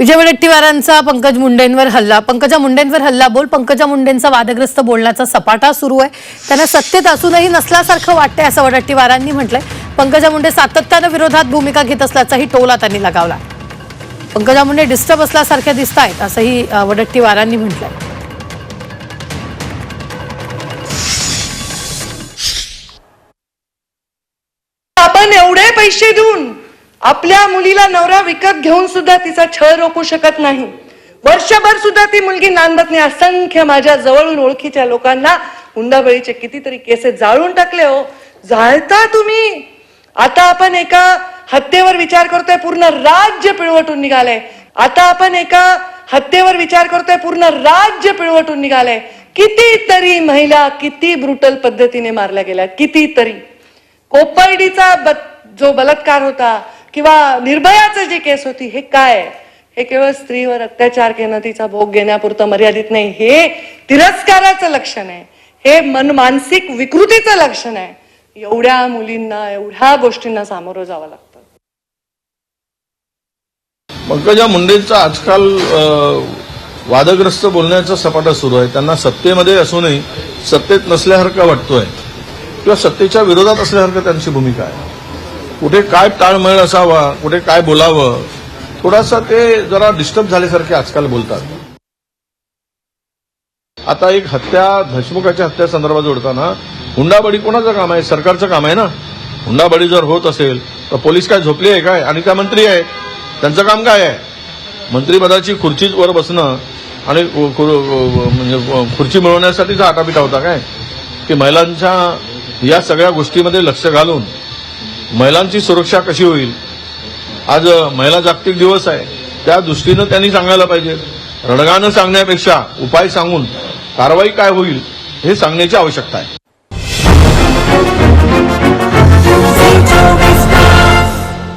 विजय वडेट्टीवारांचा पंकज मुंडेंवर हल्ला. पंकजा मुंडेंवर हल्ला बोल पंकजा मुंडेंचा वादग्रस्त बोलण्याचा सपाटा सुरू आहे. त्यांना सत्तेत असूनही नसल्यासारखं वाटतंय असं वडेट्टीवारांनी म्हटलंय. पंकजा मुंडे सातत्यानं विरोधात भूमिका घेत असल्याचाही टोला त्यांनी लगावला. पंकजा मुंडे डिस्टर्ब असल्यासारख्या दिसत आहेत असंही वडट्टीवारांनी वडेट्टीवारांनी म्हटलंय. आपण एवढे पैसे देऊन आपल्या मुलीला नवरा विकत घेऊन सुद्धा तिचा छळ रोखू शकत नाही. वर्षभर सुद्धा ती मुलगी नांदत नाही. असंख्य माझ्या जवळून ओळखीच्या लोकांना हुंडाबळीचे कितीतरी केसेस जाळून टाकले हो. जाळता तुम्ही? आता आपण एका हत्येवर विचार करतोय पूर्ण राज्य पिळवटून निघालंय. आता आपण एका हत्येवर विचार करतोय पूर्ण राज्य पिळवटून निघालंय. कितीतरी महिला किती ब्रुटल पद्धतीने मारल्या गेल्या कितीतरी. कोपर्डीचा ब- जो बलात्कार होता किंवा निर्भयाचं जी केस होती हे काय? हे केवळ स्त्रीवर अत्याचार केलं तिचा भोग घेण्यापुरतं मर्यादित नाही. हे तिरस्काराचं लक्षण आहे. हे मन मानसिक विकृतीचं लक्षण आहे. एवढ्या मुलींना एवढ्या गोष्टींना सामोरं जावं लागतं. पंकजा मुंडेंचा आजकाल वादग्रस्त बोलण्याचा सपाटा सुरू आहे. त्यांना सत्तेमध्ये असूनही सत्तेत नसल्यासारखं वाटतोय. किंवा सत्तेच्या विरोधात असल्यासारखं त्यांची भूमिका आहे. कुठे काय ताळमेळ असावा कुठे काय बोलावं थोडासा ते जरा डिस्टर्ब झाल्यासारखे आजकाल बोलतात. आता एक हत्या धशमुखाच्या हत्या संदर्भात जोडताना हुंडाबळी कोणाचं काम आहे? सरकारचं काम आहे ना? हुंडाबळी जर होत असेल तर पोलीस काय झोपली आहे काय? आणि त्या मंत्री आहे. त्यांचं काम काय आहे? मंत्रिपदाची खुर्चीच वर बसणं आणि म्हणजे खुर्ची मिळवण्यासाठीचा आटापिटा होता काय? की महिलांच्या या सगळ्या गोष्टीमध्ये लक्ष घालून महिलांची सुरक्षा कशी होईल? आज महिला जागतिक दिवस आहे. त्या दृष्टीनं त्यांनी सांगायला पाहिजे. रणगानं सांगण्यापेक्षा उपाय सांगून कारवाई काय होईल हे सांगण्याची आवश्यकता आहे.